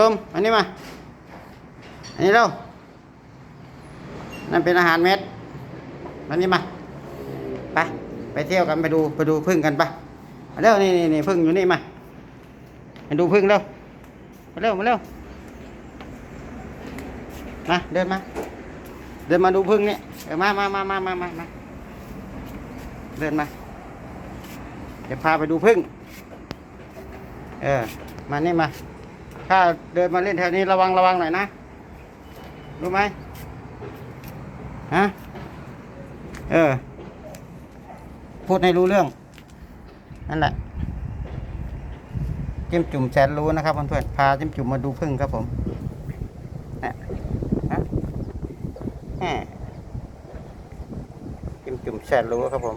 ชมอันนี้มา อันนี้เร็วนั่นเป็นอาหารเม็ด อันนี้มา ไป ไปเที่ยวกันไปดูไปดูพึ่งกันไปมาเร็วนี่นี่นี่พึ่งอยู่นี่มา ไปดูพึ่งเร็ว มาเร็วมาเร็ว มาเดินมา เดินมาดูพึ่งเนี่เออมามามามามามามาเดินมา เดี๋ยวพาไปดูพึ่ง เออ มานี่มา ถ้าเดินมาเล่นแถวนี้ระวังระวังหน่อยนะ รู้ไหมฮะเออ พูดให้รู้เรื่อง นั่นแหละจิ้มจุ่มแสนรู้นะครับเพื่อนๆพาจิ้มจุ่มมาดูพึ่งครับผมนะฮะจิ้มจุ่มแสนรู้ครับผม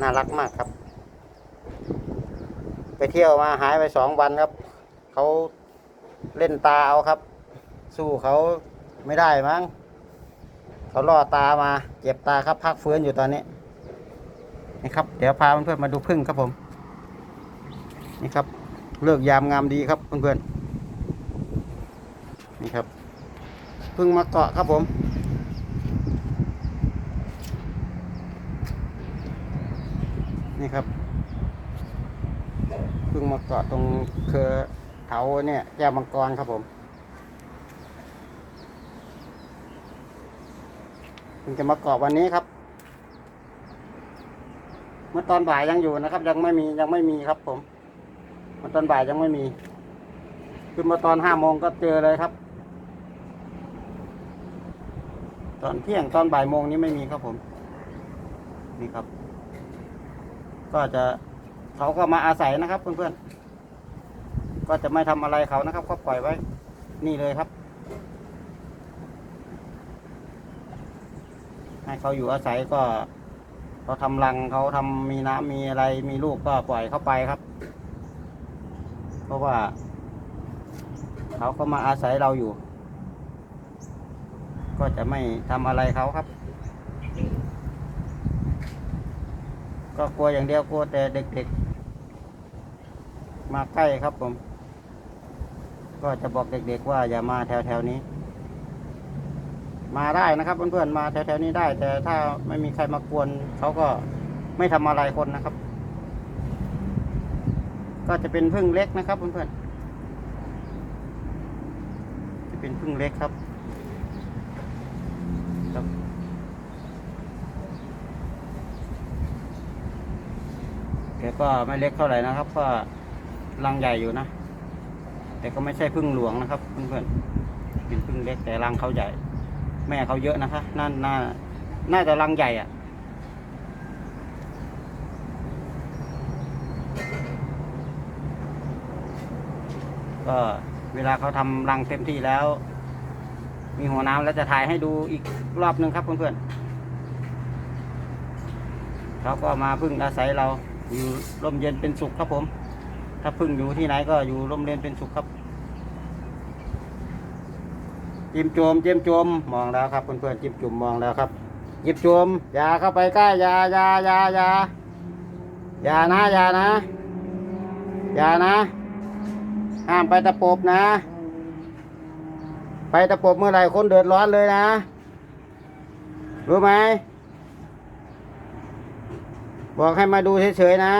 น่ารักมากครับ ไปเที่ยวมาหายไปสองวันครับ เขาเล่นตาเอาครับ สู้เขาไม่ได้มั้งเขาล่อตามาเจ็บตาครับพักฟื้นอยู่ตอนนี้นี่ครับ เดี๋ยวพาเพื่อนๆมาดูพึ่งครับผม นี่ครับ เลือกยามงามดีครับเพื่อนๆนี่ครับพึ่งมาเกาะครับผมนี่ครับเพิ่งมาเกาะตรงเคือ เถาเนี่ยแก้วมังกรครับผมเพิ่งจะมาเกาะวันนี้ครับ เมื่อตอนบ่ายยังอยู่นะครับ ยังไม่มียังไม่มีครับ ผมเมื่อตอนบ่ายยังไม่มีขึ้นมาตอนห้าโมงก็เจอเลยครับ ตอนเที่ยงตอนบ่ายโมงนี้ไม่มีครับผม นี่ครับ ก็จะเขาก็มาอาศัยนะครับเพื่อนๆ ก็จะไม่ทำอะไรเขานะครับก็ปล่อยไว้ นี่เลยครับ ให้เขาอยู่อาศัยก็เขาทำรังเขาทำมีน้ำมีอะไรมีลูกก็ปล่อยเข้าไปครับ เพราะว่า เขาก็มาอาศัยเราอยู่ ก็จะไม่ทำอะไรเขาครับ ก็กลัวอย่างเดียวกลัวแต่เด็กๆ มาใกล้ครับผม ก็จะบอกเด็กๆว่าอย่ามาแถวๆนี้ มาได้นะครับเพื่อนๆมาแถวๆนี้ได้ แต่ถ้าไม่มีใครมากวนเขาก็ไม่ทำอะไรคนนะครับ ก็จะเป็นพึ่งเล็กนะครับเพื่อนๆจะเป็นพึ่งเล็กครับครับแต่ก็ไม่เล็กเท่าไหร่นะครับก็รังใหญ่อยู่นะ แต่ก็ไม่ใช่พึ่งหลวงนะครับเพื่อนๆเป็นพึ่งเล็กแต่รังเขาใหญ่ แม่เขาเยอะนะคะน่าน่าน่าจะรังใหญ่อะก็เวลาเขาทำรังเต็มที่แล้ว มีหัวน้ำแล้วจะถ่ายให้ดูอีกรอบหนึ่งครับเพื่อนๆเขาก็มาพึ่งอาศัยเราอยู่ร่มเย็นเป็นสุขครับผม ถ้าพึ่งอยู่ที่ไหนก็อยู่ร่มเรียนเป็นสุขครับจิ้มโจมจิ้มโจมมองแล้วครับเพื่อนๆจิ้มจุ่มมองแล้วครับจิ้มโจมอย่าเข้าไปใกล้อย่าอย่าอย่าอย่าอย่านะอย่านะอย่านะ ห้ามไปตะปบนะ ไปตะปบเมื่อไหร่คนเดือดร้อนเลยนะ รู้ไหมบอกให้มาดูเฉยๆนะ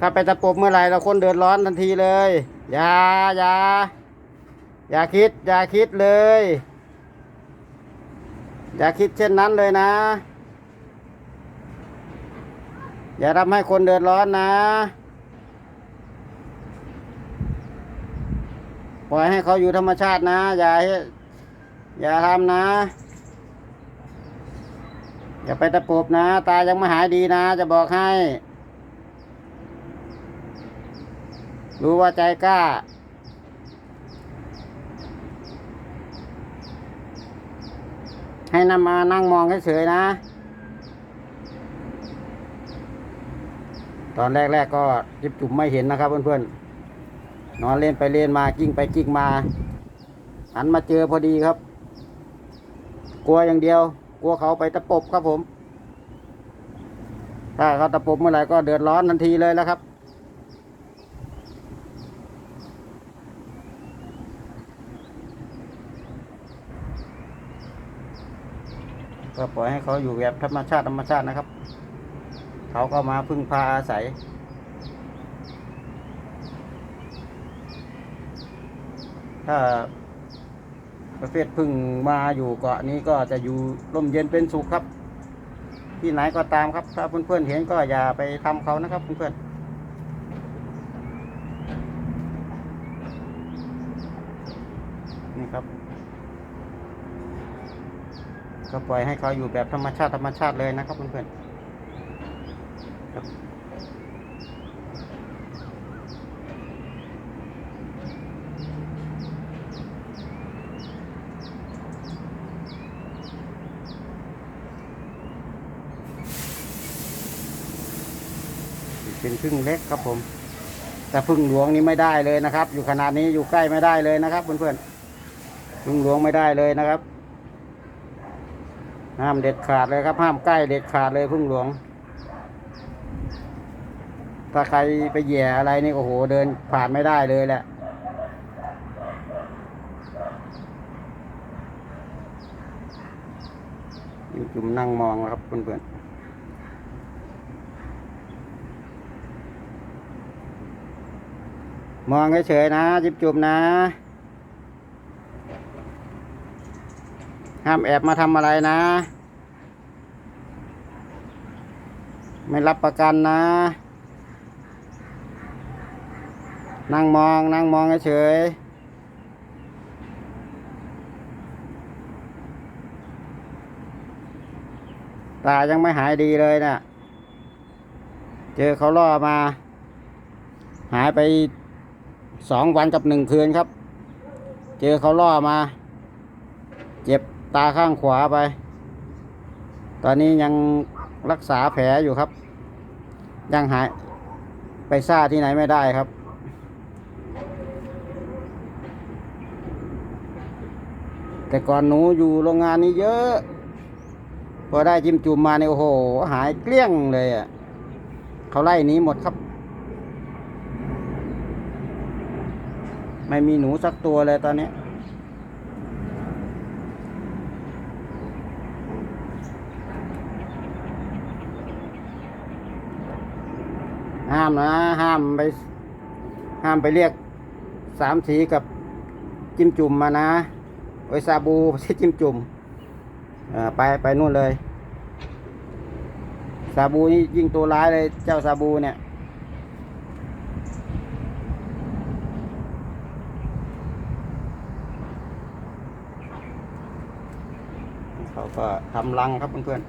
ถ้าไปตะปบเมื่อไหร่เราคนเดือดร้อนทันทีเลย อย่าอย่าอย่าคิด อย่าคิดเลย อย่าคิดเช่นนั้นเลยนะ อย่าทำให้คนเดือดร้อนนะ ปล่อยให้เขาอยู่ธรรมชาตินะ อย่าอย่าทำนะอย่าไปตะปบนะ ตายังไม่หายดีนะ จะบอกให้ รู้ว่าใจกล้า ให้นำมานั่งมองเฉยๆนะ ตอนแรก ๆ ก็จิบจุ่มไม่เห็นนะครับ เพื่อนๆนอนเล่นไปเล่นมากิ้งไปกิ้งมาหันมาเจอพอดีครับ กลัวอย่างเดียว กลัวเขาไปตะปบครับผม ถ้าเขาตะปบเมื่อไหร่ก็เดือดร้อนทันทีเลยแล้วครับ ก็ปล่อยให้เขาอยู่แบบธรรมชาติธรรมชาตินะครับ เขาก็มาพึ่งพาอาศัย ถ้าประเภทพึ่งมาอยู่เกาะนี้ก็จะอยู่ร่มเย็นเป็นสุขครับ ที่ไหนก็ตามครับ ถ้าเพื่อนๆเห็นก็อย่าไปทำเขานะครับเพื่อนๆนี่ครับ ก็ปล่อยให้เขาอยู่แบบธรรมชาติธรรมชาติเลยนะครับเพื่อนเป็นพึ่งเล็กครับผม แต่พึ่งหลวงนี่ไม่ได้เลยนะครับ อยู่ขนาดนี้อยู่ใกล้ไม่ได้เลยนะครับเพื่อนๆพึ่งหลวงไม่ได้เลยนะครับ ห้ามเด็ดขาดเลยครับ ห้ามใกล้เด็ดขาดเลยพึ่งหลวง ถ้าใครไปแหย่อะไรนี่โอ้โหเดินผ่านไม่ได้เลยแหละจุ่มนั่งมองครับเพื่อนๆมองเฉยๆนะ จิบจุ่มนะ ห้ามแอบมาทำอะไรนะ ไม่รับประกันนะ นั่งมอง นั่งมองเฉยตายังไม่หายดีเลยนะ่ะ เจอเขาล่อมา หายไปสองวันกับหนึ่งคืนครับ เจอเขาล่อมา ตาข้างขวาไป ตอนนี้ยังรักษาแผลอยู่ครับ ยังหายไปซ่าที่ไหนไม่ได้ครับ แต่ก่อนหนูอยู่โรงงานนี้เยอะ พอได้จิ้มจุ่มมาเนี่ยโอ้โห หายเกลี้ยงเลยอะเขาไล่นี้หมดครับ ไม่มีหนูสักตัวเลยตอนนี้ ห้ามนะ ห้ามไป ห้ามไปเรียกสามสีกับจิ้มจุ่มมานะโอยซาบูไม่ใช่จิ้มจุ่มอ่อไปไปนู่นเลยซาบูนี่ยิ่งตัวร้ายเลยเจ้าซาบูเนี่ยเขาก็ทำรังครับเพื่อน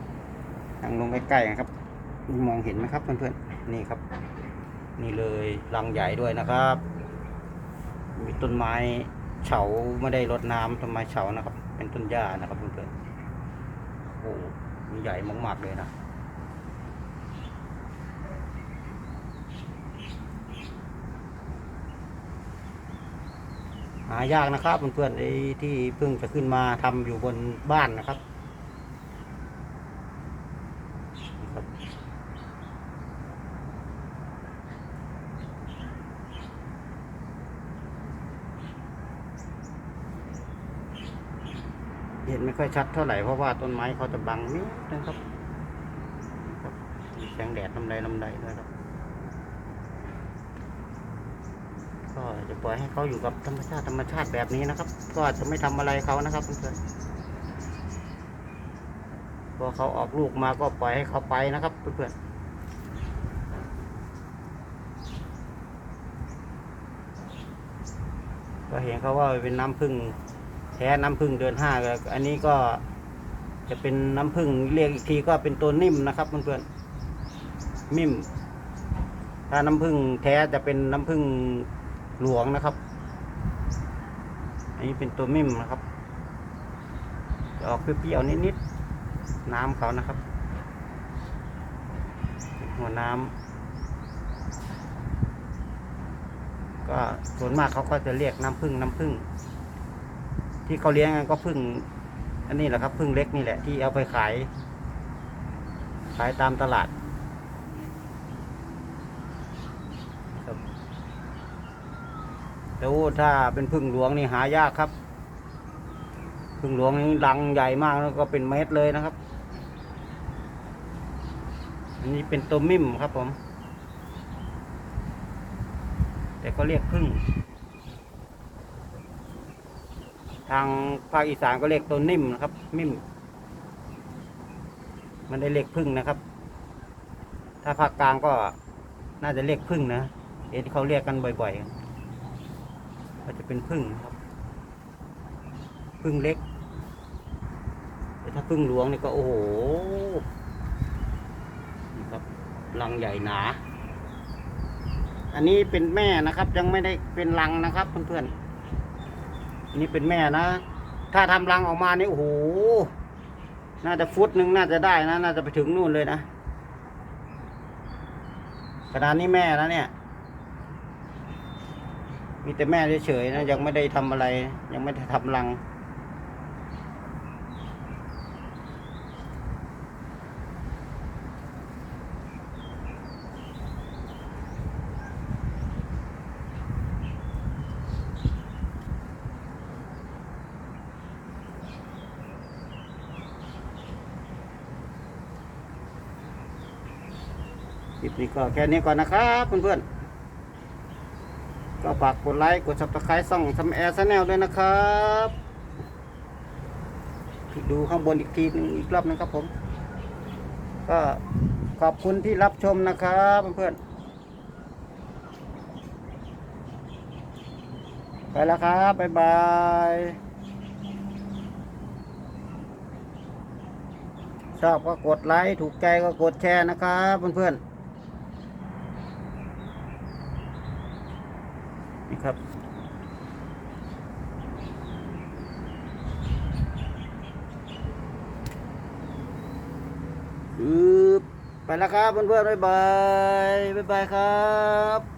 ๆทางลงใกล้ๆนะครับ มองเห็นไหมครับเพื่อนๆ นี่ครับ นี่เลยรังใหญ่ด้วยนะครับ มีต้นไม้เฉาไม่ได้รดน้ำต้นไม้เฉานะครับ เป็นต้นหญ้านะครับเพื่อนๆโอ้มีใหญ่มากๆเลยนะหายากนะครับเพื่อนๆไอ้ที่เพิ่งจะขึ้นมาทำอยู่บนบ้านนะครับ นไม่ค่อยชัดเท่าไหร่เพราะว่าต้นไม้เขาจะบังนิดนะครับมีแสงแดดลำไรลำไรด้วยครับ ก็จะปล่อยให้เขาอยู่กับธรรมชาติธรรมชาติแบบนี้นะครับ ก็จะไม่ทำอะไรเขานะครับเพื่อนพอเขาออกลูกมาก็ปล่อยให้เขาไปนะครับเพื่อนก็เห็นเขาว่าเป็นน้ำผึ้ง แท้น้ำผึ้งเดือนห้าอันนี้ก็จะเป็นน้ำผึ้งเรียกอีกทีก็เป็นตัวนิ่มนะครับเพื่อนๆมิ่ม ถ้าน้ำผึ้งแท้จะเป็นน้ำผึ้งหลวงนะครับ อันนี้เป็นตัวมิ่มนะครับออกเปรี้ยวๆนิดๆน้ำเขานะครับ หัวน้ำก็ส่วนมากเขาก็จะเรียกน้ำผึ้งน้ำผึ้ง ที่เขาเลี้ยงกันก็ผึ้งอันนี้แหละครับผึ้งเล็กนี่แหละ ที่เอาไปขาย ขายตามตลาดแล้วถ้าเป็นพึ่งหลวงนี่หายากครับพึ่งหลวงนี่รังใหญ่มากแล้วก็เป็นเม็ดเลยนะครับ อันนี้เป็นตัวมิมครับผม แต่ก็เรียกพึ่ง ทางภาคอีสานก็เรียกตัวนิ่มนะครับมิมมันได้เรียกพึ่งนะครับ ถ้าภาคกลางก็น่าจะเรียกพึ่งนะเห็นเขาเรียกกันบ่อยๆก็จะเป็นพึ่งครับ พึ่งเล็กแต่ถ้าพึ่งหลวงนี่ก็โอ้โหนะครับรังใหญ่หนา อันนี้เป็นแม่นะครับ ยังไม่ได้เป็นรังนะครับเพื่อนๆ อันนี้เป็นแม่นะ ถ้าทำรังออกมานี่โอ้โห น่าจะฟุตหนึ่งน่าจะได้นะ น่าจะไปถึงนู่นเลยนะขนาดนี้แม่นะเนี่ย มีแต่แม่เฉยๆนะ ยังไม่ได้ทำอะไร ยังไม่ได้ทำรัง ลิปนี้ก็แค่นี้ก่อนนะครับเพื่อนๆ ก็ฝากกดไลค์ กด subscribe ส่องทำแอร์ชแนลด้วยนะครับดูข้างบนอีกทีหนึงอีกรอบนึงครับผม ก็ขอบคุณที่รับชมนะครับเพื่อนๆ ไปแล้วครับ บ๊ายบายชอบก็กดไลค์ ถูกใจก็กดแชร์นะครับเพื่อนๆ ครับอืบไปแล้วครับเพื่อนๆบ๊ายบาย บ๊ายบายครับ